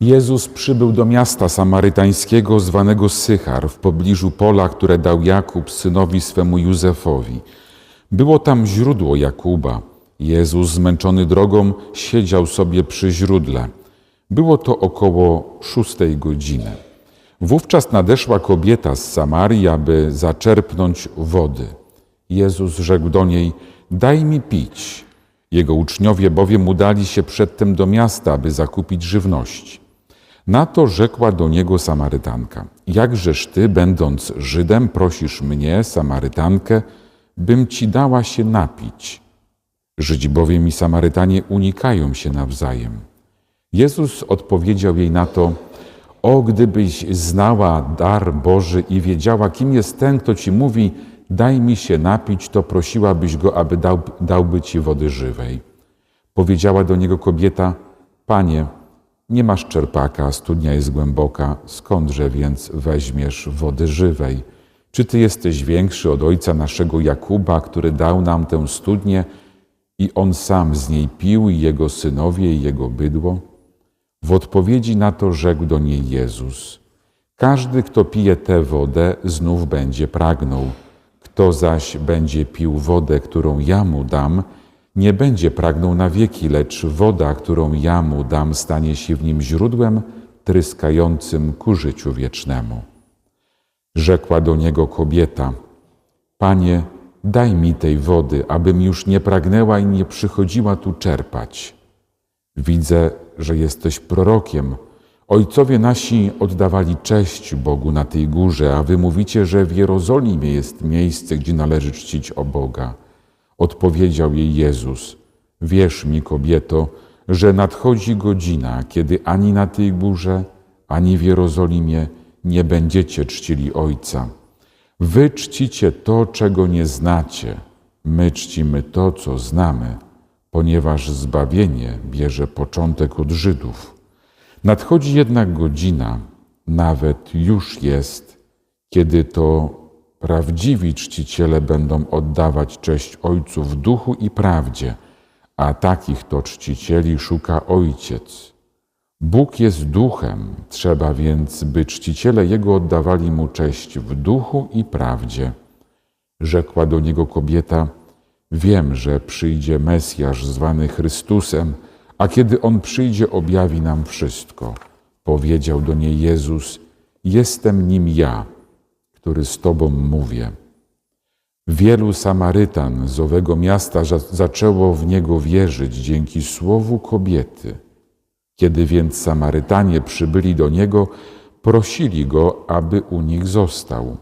Jezus przybył do miasta samarytańskiego zwanego Sychar w pobliżu pola, które dał Jakub synowi swemu Józefowi. Było tam źródło Jakuba. Jezus, zmęczony drogą, siedział sobie przy źródle. Było to około szóstej godziny. Wówczas nadeszła kobieta z Samarii, aby zaczerpnąć wody. Jezus rzekł do niej: Daj mi pić. Jego uczniowie bowiem udali się przedtem do miasta, aby zakupić żywność. Na to rzekła do niego Samarytanka: Jakżeż ty, będąc Żydem, prosisz mnie, Samarytankę, bym ci dała się napić? Żydzi bowiem i Samarytanie unikają się nawzajem. Jezus odpowiedział jej na to: O, gdybyś znała dar Boży i wiedziała, kim jest ten, kto ci mówi: Daj mi się napić, to prosiłabyś go, aby dał, dałby ci wody żywej. Powiedziała do niego kobieta: Panie, nie masz czerpaka, studnia jest głęboka, skądże więc weźmiesz wody żywej? Czy ty jesteś większy od ojca naszego Jakuba, który dał nam tę studnię i on sam z niej pił, i jego synowie, i jego bydło? W odpowiedzi na to rzekł do niej Jezus: Każdy, kto pije tę wodę, znów będzie pragnął. Kto zaś będzie pił wodę, którą ja mu dam, nie będzie pragnął na wieki, lecz woda, którą ja mu dam, stanie się w nim źródłem tryskającym ku życiu wiecznemu. Rzekła do niego kobieta: Panie, daj mi tej wody, abym już nie pragnęła i nie przychodziła tu czerpać. Widzę, że jesteś prorokiem. Ojcowie nasi oddawali cześć Bogu na tej górze, a wy mówicie, że w Jerozolimie jest miejsce, gdzie należy czcić o Boga. Odpowiedział jej Jezus: Wierz mi, kobieto, że nadchodzi godzina, kiedy ani na tej górze, ani w Jerozolimie nie będziecie czcili Ojca. Wy czcicie to, czego nie znacie, my czcimy to, co znamy, ponieważ zbawienie bierze początek od Żydów. Nadchodzi jednak godzina, nawet już jest, kiedy to prawdziwi czciciele będą oddawać cześć Ojcu w duchu i prawdzie, a takich to czcicieli szuka Ojciec. Bóg jest duchem, trzeba więc, by czciciele Jego oddawali Mu cześć w duchu i prawdzie. Rzekła do niego kobieta: Wiem, że przyjdzie Mesjasz zwany Chrystusem, a kiedy On przyjdzie, objawi nam wszystko. Powiedział do niej Jezus: Jestem nim ja, który z Tobą mówię. Wielu Samarytan z owego miasta zaczęło w Niego wierzyć dzięki słowu kobiety. Kiedy więc Samarytanie przybyli do Niego, prosili Go, aby u nich został.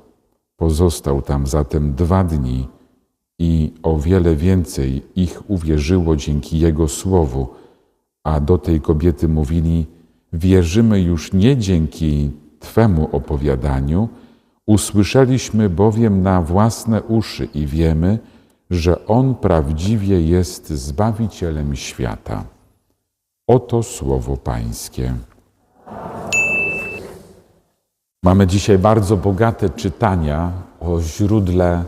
Pozostał tam zatem dwa dni i o wiele więcej ich uwierzyło dzięki Jego słowu, a do tej kobiety mówili: Wierzymy już nie dzięki Twemu opowiadaniu, usłyszeliśmy bowiem na własne uszy i wiemy, że On prawdziwie jest Zbawicielem świata. Oto słowo Pańskie. Mamy dzisiaj bardzo bogate czytania o źródle,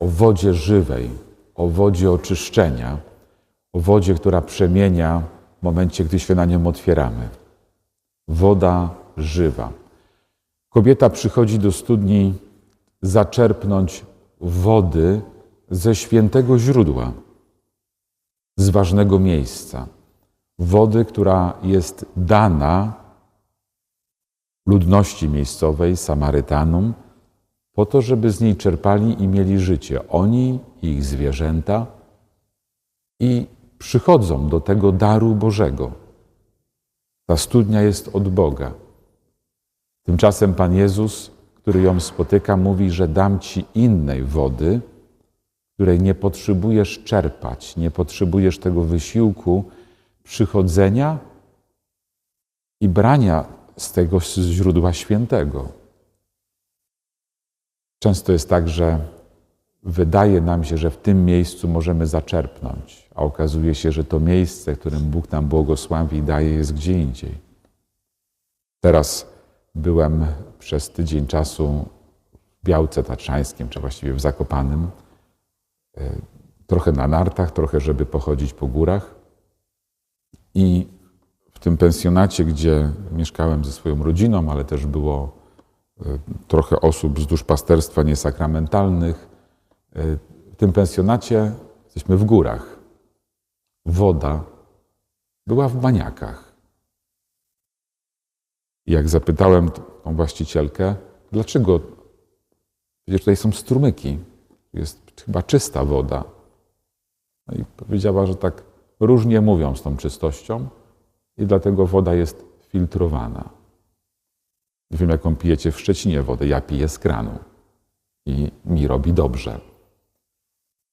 o wodzie żywej, o wodzie oczyszczenia, o wodzie, która przemienia w momencie, gdy się na nią otwieramy. Woda żywa. Kobieta przychodzi do studni zaczerpnąć wody ze świętego źródła, z ważnego miejsca. Wody, która jest dana ludności miejscowej, Samarytanom, po to, żeby z niej czerpali i mieli życie. Oni ich zwierzęta i przychodzą do tego daru Bożego. Ta studnia jest od Boga. Tymczasem Pan Jezus, który ją spotyka, mówi, że dam ci innej wody, której nie potrzebujesz czerpać, nie potrzebujesz tego wysiłku przychodzenia i brania z tego źródła świętego. Często jest tak, że wydaje nam się, że w tym miejscu możemy zaczerpnąć, a okazuje się, że to miejsce, którym Bóg nam błogosławi i daje, jest gdzie indziej. Teraz byłem przez tydzień czasu w Białce Tatrzańskim, czy właściwie w Zakopanym, trochę na nartach, trochę, żeby pochodzić po górach. I w tym pensjonacie, gdzie mieszkałem ze swoją rodziną, ale też było e, trochę osób z duszpasterstwa niesakramentalnych. E, w tym pensjonacie jesteśmy w górach. Woda była w baniakach. I jak zapytałem tą właścicielkę, dlaczego przecież tutaj są strumyki, jest chyba czysta woda. No i powiedziała, że tak różnie mówią z tą czystością i dlatego woda jest filtrowana. Nie wiem, jaką pijecie w Szczecinie wodę. Ja piję z kranu i mi robi dobrze.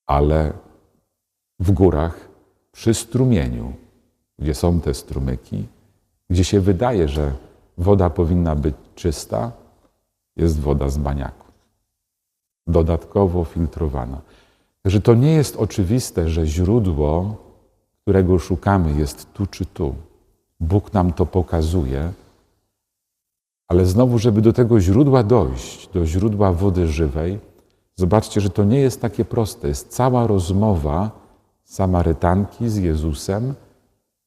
Ale w górach, przy strumieniu, gdzie są te strumyki, gdzie się wydaje, że woda powinna być czysta, jest woda z baniaku. Dodatkowo filtrowana. Także to nie jest oczywiste, że źródło, którego szukamy, jest tu czy tu. Bóg nam to pokazuje, ale znowu, żeby do tego źródła dojść, do źródła wody żywej, zobaczcie, że to nie jest takie proste. Jest cała rozmowa Samarytanki z Jezusem,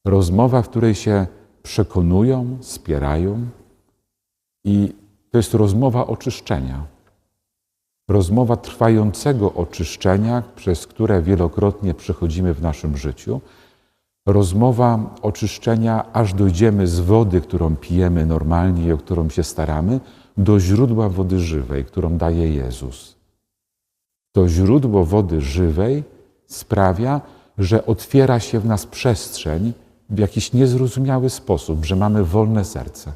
rozmowa, w której się przekonują, spierają i to jest rozmowa oczyszczenia. Rozmowa trwającego oczyszczenia, przez które wielokrotnie przechodzimy w naszym życiu. Rozmowa oczyszczenia, aż dojdziemy z wody, którą pijemy normalnie i o którą się staramy, do źródła wody żywej, którą daje Jezus. To źródło wody żywej sprawia, że otwiera się w nas przestrzeń w jakiś niezrozumiały sposób, że mamy wolne serce.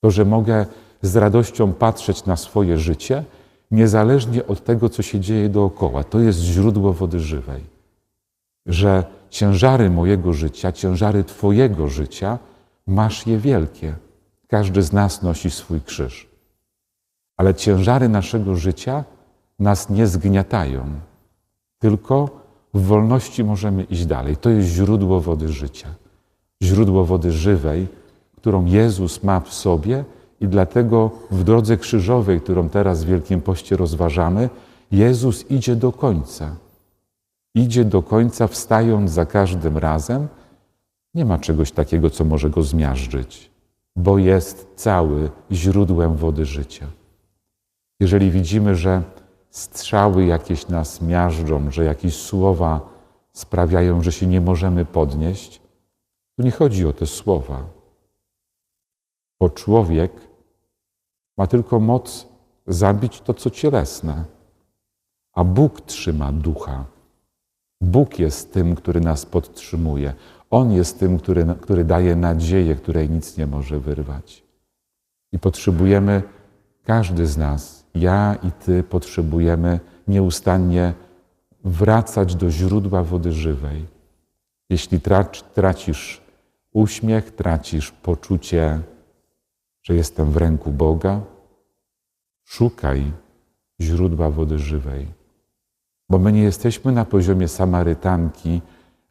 To, że mogę z radością patrzeć na swoje życie, niezależnie od tego, co się dzieje dookoła. To jest źródło wody żywej. Że ciężary mojego życia, ciężary Twojego życia, masz je wielkie. Każdy z nas nosi swój krzyż. Ale ciężary naszego życia nas nie zgniatają, tylko w wolności możemy iść dalej. To jest źródło wody życia, źródło wody żywej, którą Jezus ma w sobie i dlatego w drodze krzyżowej, którą teraz w Wielkim Poście rozważamy, Jezus idzie do końca. Idzie do końca, wstając za każdym razem. Nie ma czegoś takiego, co może go zmiażdżyć, bo jest cały źródłem wody życia. Jeżeli widzimy, że strzały jakieś nas miażdżą, że jakieś słowa sprawiają, że się nie możemy podnieść, to nie chodzi o te słowa. Bo człowiek ma tylko moc zabić to, co cielesne, a Bóg trzyma ducha. Bóg jest tym, który nas podtrzymuje. On jest tym, który, który daje nadzieję, której nic nie może wyrwać. I potrzebujemy, każdy z nas, ja i Ty potrzebujemy nieustannie wracać do źródła wody żywej. Jeśli tracisz uśmiech, tracisz poczucie, że jestem w ręku Boga, szukaj źródła wody żywej. Bo my nie jesteśmy na poziomie Samarytanki,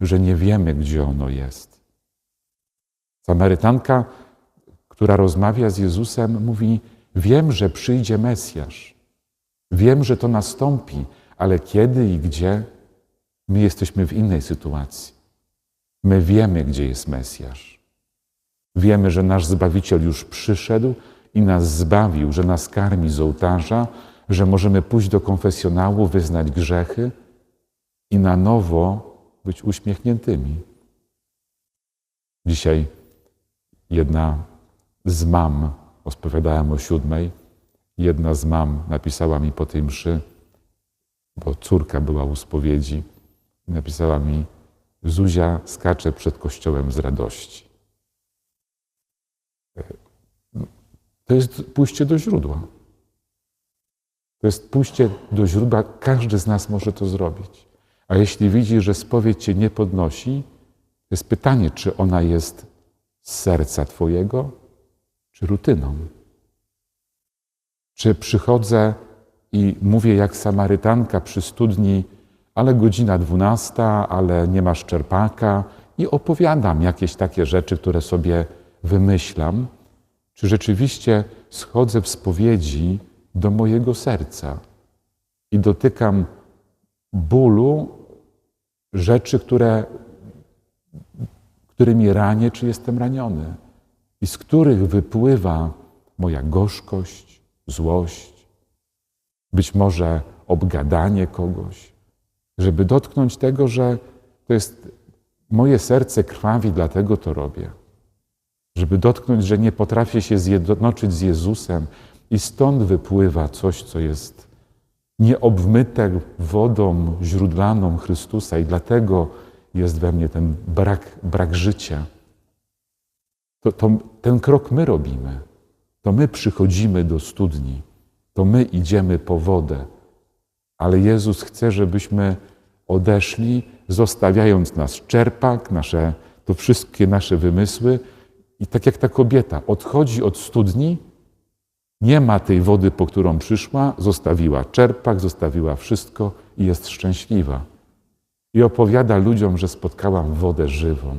że nie wiemy, gdzie ono jest. Samarytanka, która rozmawia z Jezusem, mówi: Wiem, że przyjdzie Mesjasz. Wiem, że to nastąpi, ale kiedy i gdzie, my jesteśmy w innej sytuacji. My wiemy, gdzie jest Mesjasz. Wiemy, że nasz Zbawiciel już przyszedł i nas zbawił, że nas karmi z ołtarza, że możemy pójść do konfesjonału, wyznać grzechy i na nowo być uśmiechniętymi. Dzisiaj jedna z mam Opowiadałem o siódmej. Jedna z mam napisała mi po tej mszy, bo córka była u spowiedzi, napisała mi, Zuzia skacze przed kościołem z radości. To jest pójście do źródła. To jest pójście do źródła. Każdy z nas może to zrobić. A jeśli widzi, że spowiedź cię nie podnosi, to jest pytanie, czy ona jest z serca Twojego, czy rutyną? Czy przychodzę i mówię jak Samarytanka przy studni, ale godzina dwunasta, ale nie masz czerpaka i opowiadam jakieś takie rzeczy, które sobie wymyślam, czy rzeczywiście schodzę w spowiedzi do mojego serca i dotykam bólu rzeczy, które którymi ranię, czy jestem raniony, i z których wypływa moja gorzkość, złość, być może obgadanie kogoś, żeby dotknąć tego, że to jest moje serce krwawi, dlatego to robię. Żeby dotknąć, że nie potrafię się zjednoczyć z Jezusem i stąd wypływa coś, co jest nieobmyte wodą źródlaną Chrystusa i dlatego jest we mnie ten brak, brak życia. To, to, ten krok my robimy. To my przychodzimy do studni. To my idziemy po wodę. Ale Jezus chce, żebyśmy odeszli, zostawiając nas czerpak, nasze, to wszystkie nasze wymysły. I tak jak ta kobieta odchodzi od studni, nie ma tej wody, po którą przyszła, zostawiła czerpak, zostawiła wszystko i jest szczęśliwa. I opowiada ludziom, że spotkałam wodę żywą.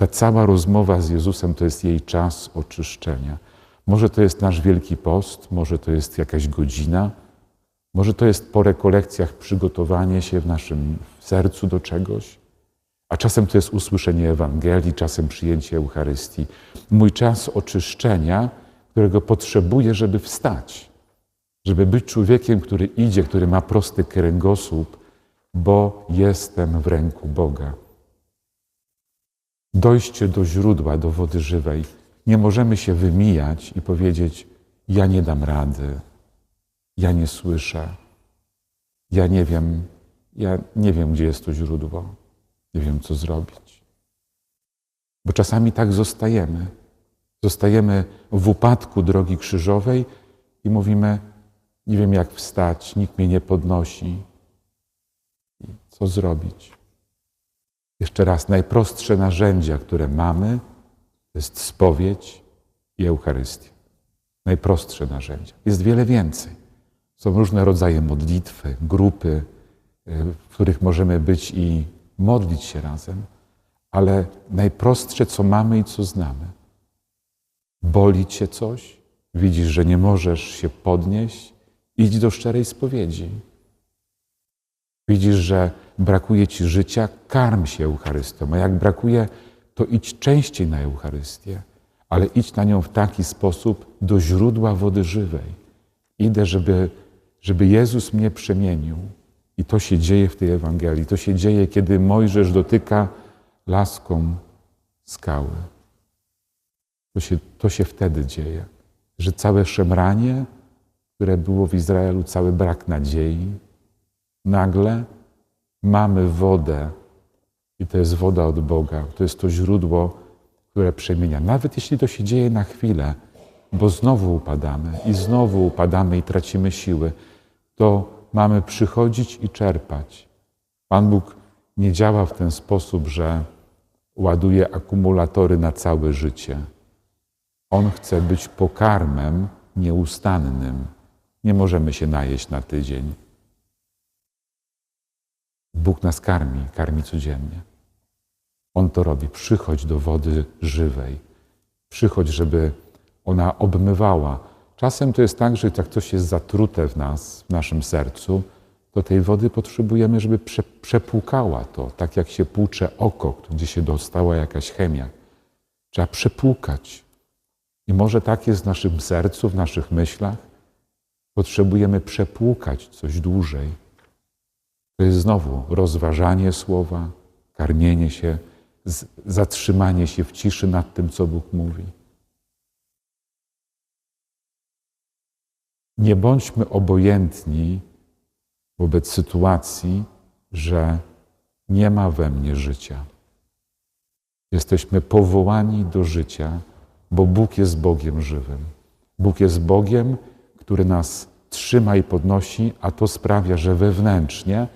Ta cała rozmowa z Jezusem to jest jej czas oczyszczenia. Może to jest nasz wielki post, może to jest jakaś godzina, może to jest po rekolekcjach przygotowanie się w naszym sercu do czegoś, a czasem to jest usłyszenie Ewangelii, czasem przyjęcie Eucharystii. Mój czas oczyszczenia, którego potrzebuję, żeby wstać, żeby być człowiekiem, który idzie, który ma prosty kręgosłup, bo jestem w ręku Boga. Dojście do źródła, do wody żywej. Nie możemy się wymijać i powiedzieć: Ja nie dam rady, ja nie słyszę, ja nie wiem, ja nie wiem, gdzie jest to źródło, nie wiem, co zrobić. Bo czasami tak zostajemy. Zostajemy w upadku drogi krzyżowej i mówimy: Nie wiem, jak wstać, nikt mnie nie podnosi. Co zrobić? Jeszcze raz, najprostsze narzędzia, które mamy, to jest spowiedź i Eucharystia. Najprostsze narzędzia. Jest wiele więcej. Są różne rodzaje modlitwy, grupy, w których możemy być i modlić się razem, ale najprostsze, co mamy i co znamy. Boli cię coś, widzisz, że nie możesz się podnieść, idź do szczerej spowiedzi. Widzisz, że brakuje ci życia, karm się Eucharystią. A jak brakuje, to idź częściej na Eucharystię, ale idź na nią w taki sposób do źródła wody żywej. Idę, żeby, żeby Jezus mnie przemienił. I to się dzieje w tej Ewangelii. To się dzieje, kiedy Mojżesz dotyka laską skały. To się, to się wtedy dzieje, że całe szemranie, które było w Izraelu, cały brak nadziei, nagle mamy wodę i to jest woda od Boga. To jest to źródło, które przemienia. Nawet jeśli to się dzieje na chwilę, bo znowu upadamy i znowu upadamy i tracimy siły, to mamy przychodzić i czerpać. Pan Bóg nie działa w ten sposób, że ładuje akumulatory na całe życie. On chce być pokarmem nieustannym. Nie możemy się najeść na tydzień. Bóg nas karmi, karmi codziennie. On to robi. Przychodź do wody żywej. Przychodź, żeby ona obmywała. Czasem to jest tak, że jak coś jest zatrute w nas, w naszym sercu, to tej wody potrzebujemy, żeby prze, przepłukała to, tak jak się płucze oko, gdzie się dostała jakaś chemia. Trzeba przepłukać. I może tak jest w naszym sercu, w naszych myślach. Potrzebujemy przepłukać coś dłużej. To jest znowu rozważanie słowa, karmienie się, zatrzymanie się w ciszy nad tym, co Bóg mówi. Nie bądźmy obojętni wobec sytuacji, że nie ma we mnie życia. Jesteśmy powołani do życia, bo Bóg jest Bogiem żywym. Bóg jest Bogiem, który nas trzyma i podnosi, a to sprawia, że wewnętrznie,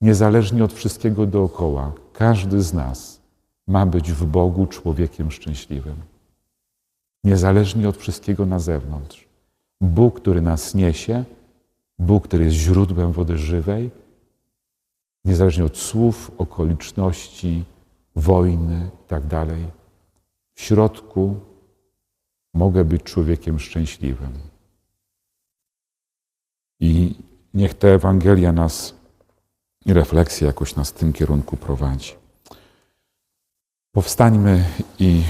niezależnie od wszystkiego dookoła, każdy z nas ma być w Bogu człowiekiem szczęśliwym. Niezależnie od wszystkiego na zewnątrz. Bóg, który nas niesie, Bóg, który jest źródłem wody żywej, niezależnie od słów, okoliczności, wojny itd. Tak w środku mogę być człowiekiem szczęśliwym. I niech ta Ewangelia nas i refleksja jakoś nas w tym kierunku prowadzi. Powstańmy i